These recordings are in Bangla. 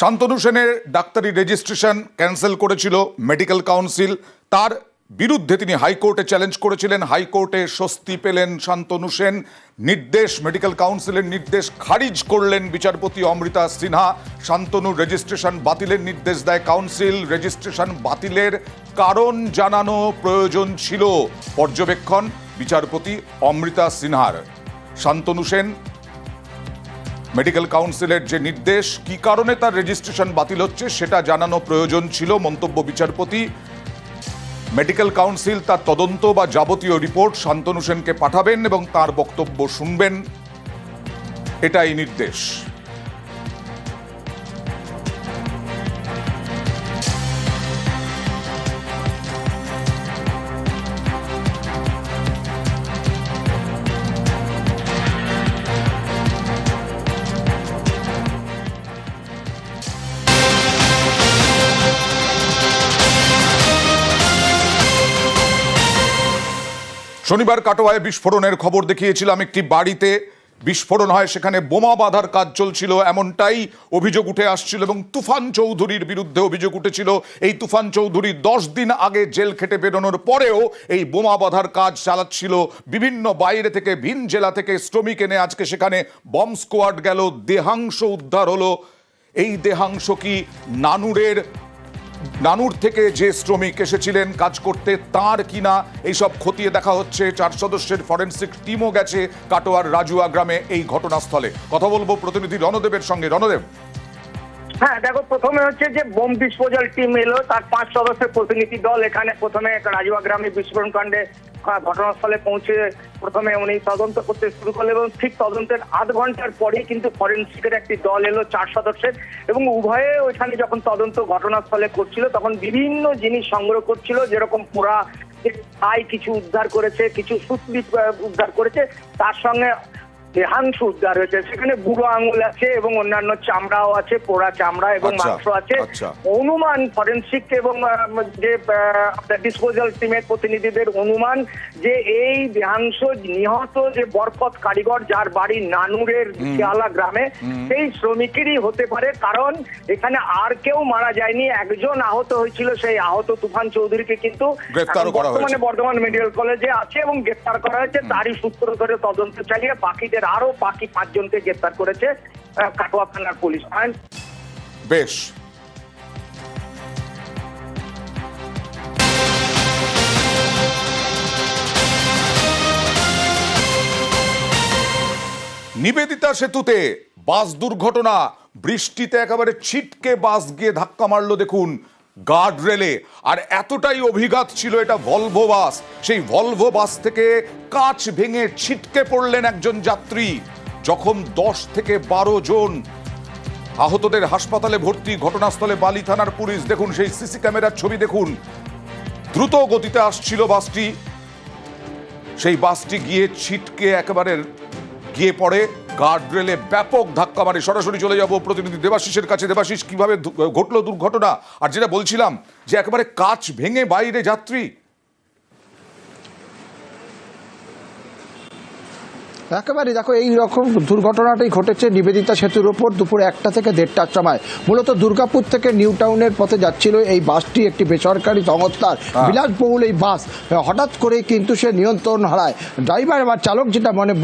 শান্তনু সেনের ডাক্তারি রেজিস্ট্রেশন ক্যান্সেল করেছিল মেডিকেল কাউন্সিল। তার বিরুদ্ধে তিনি হাইকোর্টে চ্যালেঞ্জ করেছিলেন, হাইকোর্টে স্বস্তি পেলেন শান্তনু সেন। নির্দেশ, মেডিকেল কাউন্সিলের নির্দেশ খারিজ করলেন বিচারপতি অমৃতা সিনহা। শান্তনুর রেজিস্ট্রেশন বাতিলের নির্দেশ দেয় কাউন্সিল। রেজিস্ট্রেশন বাতিলের কারণ জানানো প্রয়োজন ছিল। পর্যবেক্ষণ, বিচারপতি অমৃতা সিনহার। শান্তনু সেন মেডিকেল কাউন্সিলের যে নির্দেশ, কি কারণে তার রেজিস্ট্রেশন বাতিল হচ্ছে সেটা জানানো প্রয়োজন ছিল মন্তব্য বিচারপতি। মেডিকেল কাউন্সিল তার তদন্ত বা যাবতীয় রিপোর্ট শান্তনু সেনকে পাঠাবেন এবং তার বক্তব্য শুনবেন। এটাই নির্দেশ। শনিবার কাটোয়ায় বিস্ফোরণের খবর দেখিয়েছিলাম। একটি বাড়িতে বিস্ফোরণ হয়, সেখানে বোমা বাঁধার কাজ চলছিল, এমনটাই অভিযোগ উঠে আসছিল এবং তুফান চৌধুরীর বিরুদ্ধে অভিযোগ উঠেছিল। এই তুফান চৌধুরী দশ দিন আগে জেল খেটে বেরোনোর পরেও এই বোমা বাঁধার কাজ চালাচ্ছিল। বিভিন্ন বাইরে থেকে, ভিন জেলা থেকে শ্রমিক এনে আজকে সেখানে বম স্কোয়াড গেল, দেহাংশ উদ্ধার হলো। এই দেহাংশ কি নানুরের নানুর থেকে যে শ্রমিক এসেছিলেন, কাজ করতে তার কিনা এইসব খতিয়ে দেখা হচ্ছে। চার সদস্যের ফরেন্সিক টিমও গেছে কাটোয়ার রাজুয়া গ্রামে এই ঘটনাস্থলে। কথা বলব প্রতিনিধি রণদেবের সঙ্গে। রণদেব। হ্যাঁ দেখো, প্রথমে হচ্ছে যে বোম ডিসপোজাল টিম এলো, তার পাঁচ সদস্যের প্রতিনিধি দল এখানে প্রথমে রাজুয়া গ্রামে বিস্ফোরণ কাণ্ডে ঘটনাস্থলে পৌঁছে প্রথমে উনি তদন্ত করতে শুরু করলেন এবং ঠিক তদন্তের আধ ঘণ্টার পরেই কিন্তু ফরেন্সিকের একটি দল এলো, চার সদস্যের। এবং উভয়ে ওইখানে যখন তদন্ত ঘটনাস্থলে করছিল, তখন বিভিন্ন জিনিস সংগ্রহ করছিল, যেরকম পোড়া ছাই কিছু উদ্ধার করেছে, কিছু সুতলি উদ্ধার করেছে। তার সঙ্গে দেহাংশ উদ্ধার হয়েছে সেখানে বুড়ো আঙুল আছে এবং অন্যান্য চামড়াও আছে পোড়া চামড়া এবং আচ্ছা, মাংস আছে আচ্ছা। অনুমান ফরেন্সিক এবং যে ডিসপোজাল টিমের প্রতিনিধিদের অনুমান যে এই দেহাংশ নিহত যে বরকত কারিগর যার বাড়ি নানুরের শিয়ালা গ্রামে সেই শ্রমিকেরই হতে পারে কারণ এখানে আর কেউ মারা যায়নি একজন আহত হয়েছিল সেই আহত তুফান চৌধুরীকে কিন্তু। বর্তমানে বর্ধমান মেডিকেল কলেজে আছে এবং গ্রেফতার করা হয়েছে তারই সূত্র ধরে তদন্ত চালিয়ে বাকিদের আরও বাকি পাঁচজনকে গ্রেফতার করেছে কাটোয়া থানার পুলিশ। বেশ। নিবেদিতা সেতুতে বাস দুর্ঘটনা। বৃষ্টিতে একেবারে ছিটকে বাস গিয়ে ধাক্কা মারলো, দেখুন গার্ড রেলে আর এতটাই অভিঘাত ছিল এটা ভলভো বাস সেই ভলভো বাস থেকে কাঁচ ভেঙে ছিটকে পড়লেন একজন যাত্রী। যখন দশ থেকে বারো জন আহতদের হাসপাতালে ভর্তি, ঘটনাস্থলে বালি থানার পুলিশ দেখুন, সেই সিসি ক্যামেরার ছবি দেখুন। দ্রুত গতিতে আসছিল বাসটি সেই বাসটি গিয়ে ছিটকে একেবারে গিয়ে পড়ে। গার্ড রেলে ব্যাপক ধাক্কা মারে। সরাসরি চলে যাব প্রতিনিধি দেবাশিসের কাছে। দেবাশিস, কীভাবে ঘটলো দুর্ঘটনা? আর যেটা বলছিলাম যে একেবারে কাচ ভেঙে বাইরে যাত্রী একেবারে দেখো এই রকম দুর্ঘটনাটাই ঘটেছে নিবেদিতা সেতুর ওপর দুপুর একটা থেকে দেড়টার সময়। মূলত দুর্গাপুর থেকে নিউ টাউনের পথে যাচ্ছিল এই বাসটি একটি বেসরকারি সংস্থার বিলাসবহুল এই বাস। হঠাৎ করে কিন্তু সে নিয়ন্ত্রণ হারায়। ড্রাইভার বা চালক যেটা মনে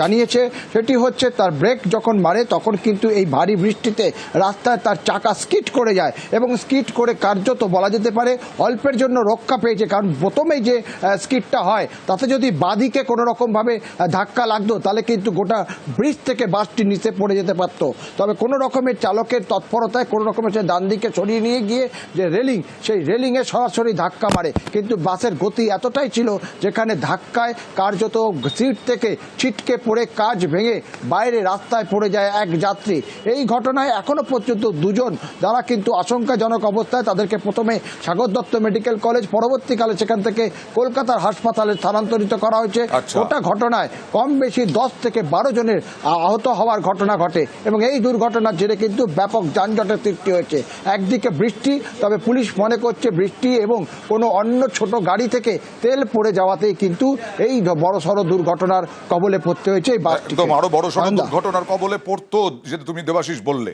জানিয়েছে সেটি হচ্ছে তার ব্রেক যখন মারে তখন কিন্তু এই ভারী বৃষ্টিতে রাস্তায় তার চাকা স্কিট করে যায় এবং স্কিট করে কার্যত বলা যেতে পারে অল্পের জন্য রক্ষা পেয়েছে। কারণ প্রথমেই যে স্কিটটা হয় তাতে যদি বাদিকে কোনো রকমভাবে আহ, ধাক্কা লাগতো তাহলে কিন্তু গোটা ব্রিজ থেকে বাসটি নিচে পড়ে যেতে পারত। তবে কোনো রকমের চালকের তৎপরতায় কোনো রকমের সে ডান দিকে সরিয়ে নিয়ে গিয়ে যে রেলিং সেই রেলিংয়ে সরাসরি ধাক্কা মারে। কিন্তু বাসের গতি এতটাই ছিল যেখানে ধাক্কায় কার্যত সিট থেকে ছিটকে পড়ে কাজ ভেঙে বাইরে রাস্তায় পড়ে যায় এক যাত্রী। এই ঘটনায় এখনও পর্যন্ত দুজন যারা কিন্তু আশঙ্কাজনক অবস্থায় তাদেরকে প্রথমে সাগর দত্ত মেডিকেল কলেজ পরবর্তীকালে সেখান থেকে কলকাতার হাসপাতালে স্থানান্তরিত করা হয়েছে। আচ্ছা। গোটা ঘটনায় কম বেশি দশ থেকে বারো জনের আহত হওয়ার ঘটনা ঘটে এবং এই দুর্ঘটনার জেরে কিন্তু ব্যাপক যানজটের সৃষ্টি হয়েছে। একদিকে বৃষ্টি তবে পুলিশ মনে করছে বৃষ্টি এবং কোনো অন্য ছোট গাড়ি থেকে তেল পড়ে যাওয়াতেই কিন্তু এই বড় সড় দুর্ঘটনার কবলে পড়তে হয়েছে এই বাসটিকে আরও বড় আনন্দা। দুর্ঘটনার কবলে পড়তো যেটা তুমি দেবাশিস বললে।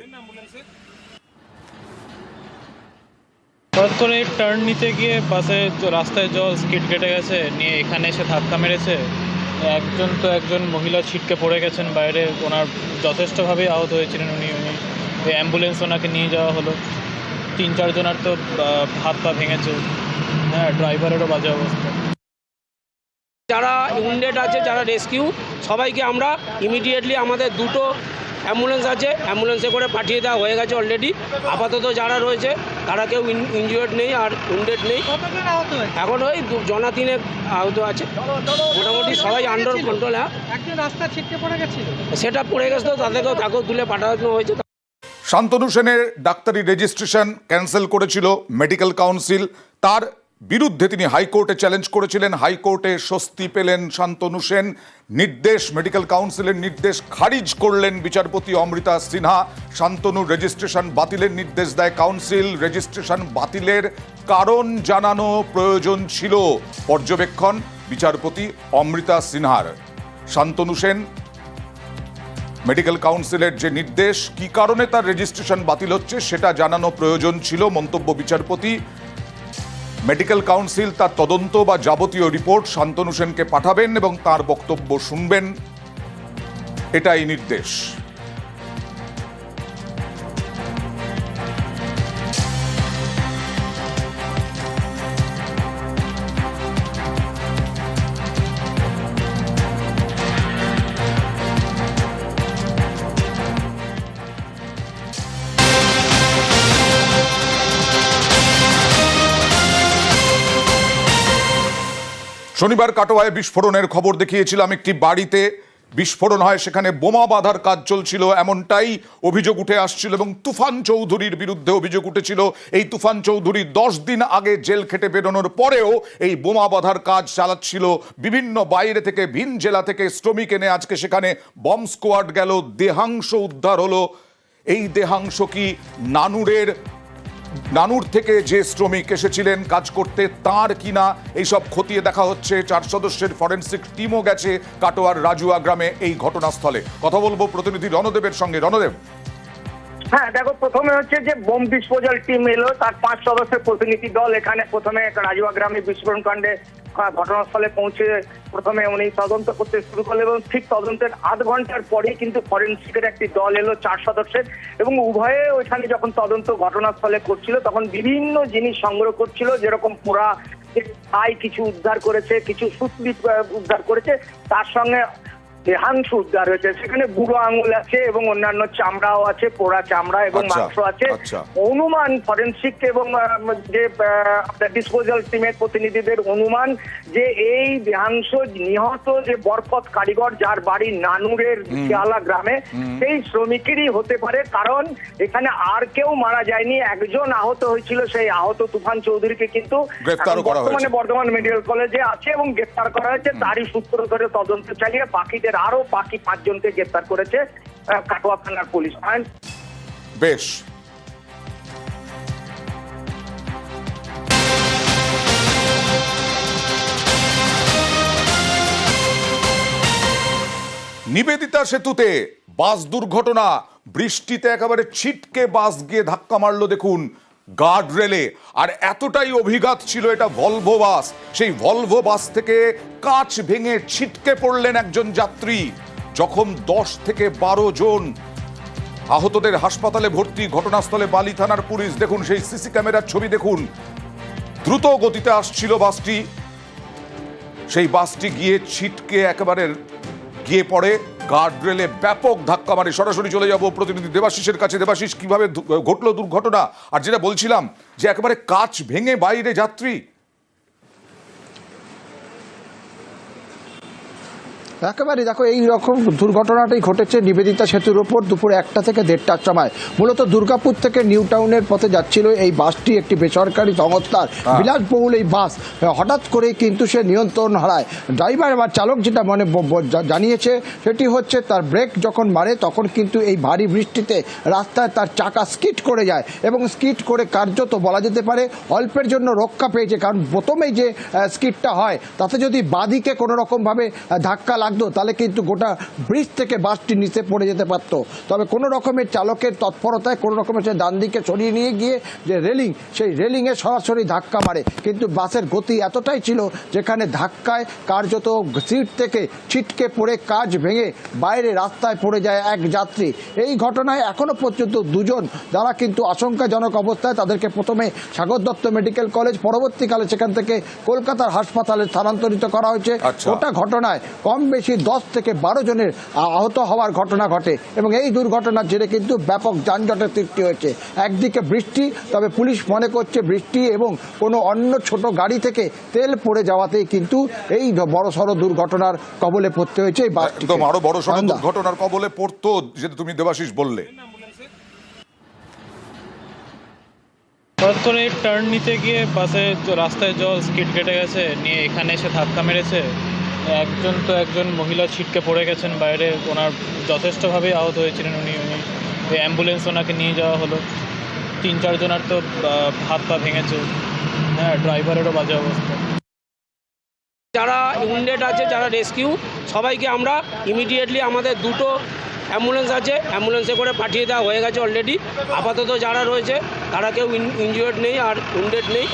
হঠাৎ করে টার্ন নিতে গিয়ে পাশে রাস্তায় জল স্কিড কেটে গেছে নিয়ে এখানে এসে ধাক্কা মেরেছে। একজন তো একজন মহিলা ছিটকে পড়ে গেছেন বাইরে, ওনার যথেষ্টভাবেই আহত হয়েছিলেন উনি উনি অ্যাম্বুলেন্স ওনাকে নিয়ে যাওয়া হলো। তিন চারজনের তো হাত পা ভেঙেছে। হ্যাঁ ড্রাইভারেরও বাজে অবস্থা। যারা উন্ডেড আছে, যারা রেস্কিউ সবাইকে আমরা ইমিডিয়েটলি আমাদের দুটো অ্যাম্বুলেন্স আছে অ্যাম্বুলেন্সে করে পাঠিয়ে দেওয়া হয়ে গেছে অলরেডি আপাতত যারা রয়েছে তারা কেউ ইনজিওর্ড নেই আর উন্ডেড নেই। এখন ওই দু- জনা তিনে আহত আছে। মোটামুটি সবাই আন্ডার কন্ট্রোল হ্যাঁ। একজন রাস্তা ছিটকে পড়ে গেছিল। সেটা পড়ে গেছে তো তাদেরকেও তাকেও তুলে পাঠানো হয়েছে। শান্তনু সেনের ডাক্তারি রেজিস্ট্রেশন ক্যান্সেল করেছিল মেডিকেল কাউন্সিল তার বিরুদ্ধে তিনি হাইকোর্টে চ্যালেঞ্জ করেছিলেন, হাইকোর্টে স্বস্তি পেলেন শান্তনু সেন, নির্দেশ মেডিকেল কাউন্সিলের নির্দেশ খারিজ করলেন বিচারপতি অমৃতা সিনহা, শান্তনুর রেজিস্ট্রেশন বাতিলের নির্দেশ দেয় কাউন্সিল রেজিস্ট্রেশন বাতিলের কারণ জানানো প্রয়োজন ছিল। পর্যবেক্ষণ, বিচারপতি অমৃতা সিনহার। শান্তনু সেন মেডিকেল কাউন্সিলের যে নির্দেশ, কি কারণে তার রেজিস্ট্রেশন বাতিল হচ্ছে সেটা জানানো প্রয়োজন ছিল, মন্তব্য বিচারপতি মেডিকেল কাউন্সিল তার তদন্ত বা যাবতীয় রিপোর্ট শান্তনু সেনকে পাঠাবেন এবং তার বক্তব্য শুনবেন। এটাই নির্দেশ। শনিবার কাটোয়ায় বিস্ফোরণের খবর দেখিয়েছিলাম। একটি বাড়িতে বিস্ফোরণ হয়, সেখানে বোমা বাঁধার কাজ চলছিল, এমনটাই অভিযোগ উঠে আসছিল এবং তুফান চৌধুরীর বিরুদ্ধে অভিযোগ উঠেছিল। এই তুফান চৌধুরী দশ দিন আগে জেল খেটে বেরোনোর পরেও এই বোমা বাঁধার কাজ চালাচ্ছিল। বিভিন্ন বাইরে থেকে, ভিন জেলা থেকে শ্রমিক এনে আজকে সেখানে বম স্কোয়াড গেল, দেহাংশ উদ্ধার হলো। এই দেহাংশ কি নানুরের নানুর থেকে যে শ্রমিক এসেছিলেন, কাজ করতে তার কিনা এইসব খতিয়ে দেখা হচ্ছে। চার সদস্যের ফরেন্সিক টিমও গেছে কাটোয়ার রাজুয়া গ্রামে এই ঘটনাস্থলে। কথা বলব প্রতিনিধি রণদেবের সঙ্গে। রণদেব। হ্যাঁ দেখো, প্রথমে হচ্ছে যে বোম ডিসপোজাল টিম এলো, তার পাঁচ সদস্যের প্রতিনিধি দল এখানে প্রথমে রাজুয়া গ্রামে বিস্ফোরণ কাণ্ডে ঘটনাস্থলে পৌঁছে প্রথমে উনি তদন্ত করতে শুরু করলেন এবং ঠিক তদন্তের আধ ঘণ্টার পরেই কিন্তু ফরেন্সিকের একটি দল এলো, চার সদস্যের। এবং উভয়ে ওইখানে যখন তদন্ত ঘটনাস্থলে করছিল, তখন বিভিন্ন জিনিস সংগ্রহ করছিল, যেরকম পোড়া ছাই কিছু উদ্ধার করেছে, কিছু সুতলি উদ্ধার করেছে, তার সঙ্গে দেহাংশ উদ্ধার হয়েছে। সেখানে বুড়ো আঙুল আছে এবং অন্যান্য চামড়াও আছে পোড়া চামড়া এবং আচ্ছা, মাংস আছে। আচ্ছা। অনুমান ফরেন্সিক এবং যে ডিসপোজাল টিমের প্রতিনিধিদের অনুমান যে এই দেহাংশ নিহত যে বরকত কারিগর যার বাড়ি নানুরের শিয়ালা গ্রামে সেই শ্রমিকেরই হতে পারে কারণ এখানে আর কেউ মারা যায়নি। একজন আহত হয়েছিল সেই আহত তুফান চৌধুরীকে কিন্তু বর্তমানে বর্ধমান মেডিকেল কলেজে আছে এবং গ্রেফতার করা হয়েছে। তারই সূত্র ধরে তদন্ত চালিয়ে বাকিদের আরও বাকি পাঁচজনকে গ্রেফতার করেছে কাটোয়া থানার পুলিশ। বেশ। নিবেদিতা সেতুতে বাস দুর্ঘটনা, বৃষ্টিতে একেবারে ছিটকে বাস গিয়ে ধাক্কা মারলো দেখুন গার্ড রেলে আর এতটাই অভিঘাত ছিল এটা ভলভো বাস সেই ভলভো বাস থেকে কাচ ভেঙে ছিটকে পড়লেন একজন যাত্রী। যখন দশ থেকে বারো জন আহতদের হাসপাতালে ভর্তি, ঘটনাস্থলে বালি থানার পুলিশ। দেখুন, সেই সিসি ক্যামেরার ছবি দেখুন। দ্রুত গতিতে আসছিল বাসটি। সেই বাসটি গিয়ে ছিটকে একেবারে গিয়ে পড়ে। গার্ডরেলে ব্যাপক ধাক্কা মারে। সরাসরি চলে যাব প্রতিনিধি দেবাশিসের কাছে। দেবাশিস, কীভাবে ঘটলো দুর্ঘটনা? আর যেটা বলছিলাম যে, একেবারে কাচ ভেঙে বাইরে যাত্রী একেবারে দেখো এই রকম দুর্ঘটনাটাই ঘটেছে নিবেদিতা সেতুর ওপর দুপুর একটা থেকে দেড়টার সময়। মূলত দুর্গাপুর থেকে নিউ টাউনের পথে যাচ্ছিল এই বাসটি একটি বেসরকারি সংস্থার বিলাসবহুল এই বাস। হঠাৎ করেই কিন্তু সে নিয়ন্ত্রণ হারায়। ড্রাইভার বা চালক যেটা মনে জানিয়েছে সেটি হচ্ছে তার ব্রেক যখন মারে তখন কিন্তু এই ভারী বৃষ্টিতে রাস্তায় তার চাকা স্কিট করে যায় এবং স্কিট করে কার্যত বলা যেতে পারে অল্পের জন্য রক্ষা পেয়েছে। কারণ প্রথমেই যে স্কিটটা হয় তাতে যদি বাদিকে কোনো রকমভাবে ধাক্কা লাগে লাগতো তাহলে কিন্তু গোটা ব্রিজ থেকে বাসটি নিচে পড়ে যেতে পারতো। তবে কোনো রকমের চালকের তৎপরতায় কোনো রকমের সে ডান দিকে সরিয়ে নিয়ে গিয়ে যে রেলিং সেই রেলিংয়ে সরাসরি ধাক্কা মারে। কিন্তু বাসের গতি এতটাই ছিল যেখানে ধাক্কায় কার্যত সিট থেকে ছিটকে পড়ে কাজ ভেঙে বাইরে রাস্তায় পড়ে যায় এক যাত্রী। এই ঘটনায় এখনও পর্যন্ত দুজন যারা কিন্তু আশঙ্কাজনক অবস্থায় তাদেরকে প্রথমে সাগর দত্ত মেডিকেল কলেজ পরবর্তীকালে সেখান থেকে কলকাতার হাসপাতালে স্থানান্তরিত করা হয়েছে। আচ্ছা। গোটা ঘটনায় কম বেশি দশ থেকে বারো জনের আহত হওয়ার ঘটনা ঘটে এবং এই দুর্ঘটনার জেরে কিন্তু ব্যাপক যানজটের সৃষ্টি হয়েছে। একদিকে বৃষ্টি তবে পুলিশ মনে করছে বৃষ্টি এবং কোনো অন্য ছোট গাড়ি থেকে তেল পড়ে যাওয়াতেই কিন্তু এই বড় সড় দুর্ঘটনার কবলে পড়তে হয়েছে এই একদম আরও বড় আনন্দা। দুর্ঘটনার কবলে পড়তো যেটা তুমি দেবাশিস বললে। হঠাৎ করে টার্ন নিতে গিয়ে বাসে জ- রাস্তায় জল স্কিড কেটে গেছে নিয়ে এখানে এসে ধাক্কা মেরেছে। একজন তো একজন মহিলা ছিটকে পড়ে গেছেন বাইরে, ওনার যথেষ্টভাবেই আহত হয়েছিলেন উনি উনি অ্যাম্বুলেন্স ওনাকে নিয়ে যাওয়া হলো। তিন চারজনার তো হাত পা ভেঙেছে। হ্যাঁ ড্রাইভারেরও বাজে অবস্থা। যারা ইউনিট আছে, যারা রেস্কিউ সবাইকে আমরা ইমিডিয়েটলি আমাদের দুটো অ্যাম্বুলেন্স আছে অ্যাম্বুলেন্সে করে পাঠিয়ে দেওয়া হয়ে গেছে অলরেডি আপাতত যারা রয়েছে তারা কেউ ইনজিওর্ড নেই আর উন্ডেড নেই।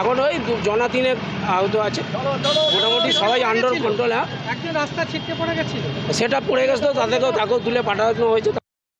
এখন ওই জনা তিনেক আহত আছে। মোটামুটি সবাই আন্ডার কন্ট্রোল হ্যাঁ। রাস্তা ছিটকে পড়ে গেছিল। সেটা পড়ে গেছে তো তাদেরকেও তাকেও তুলে পাঠানো হয়েছে।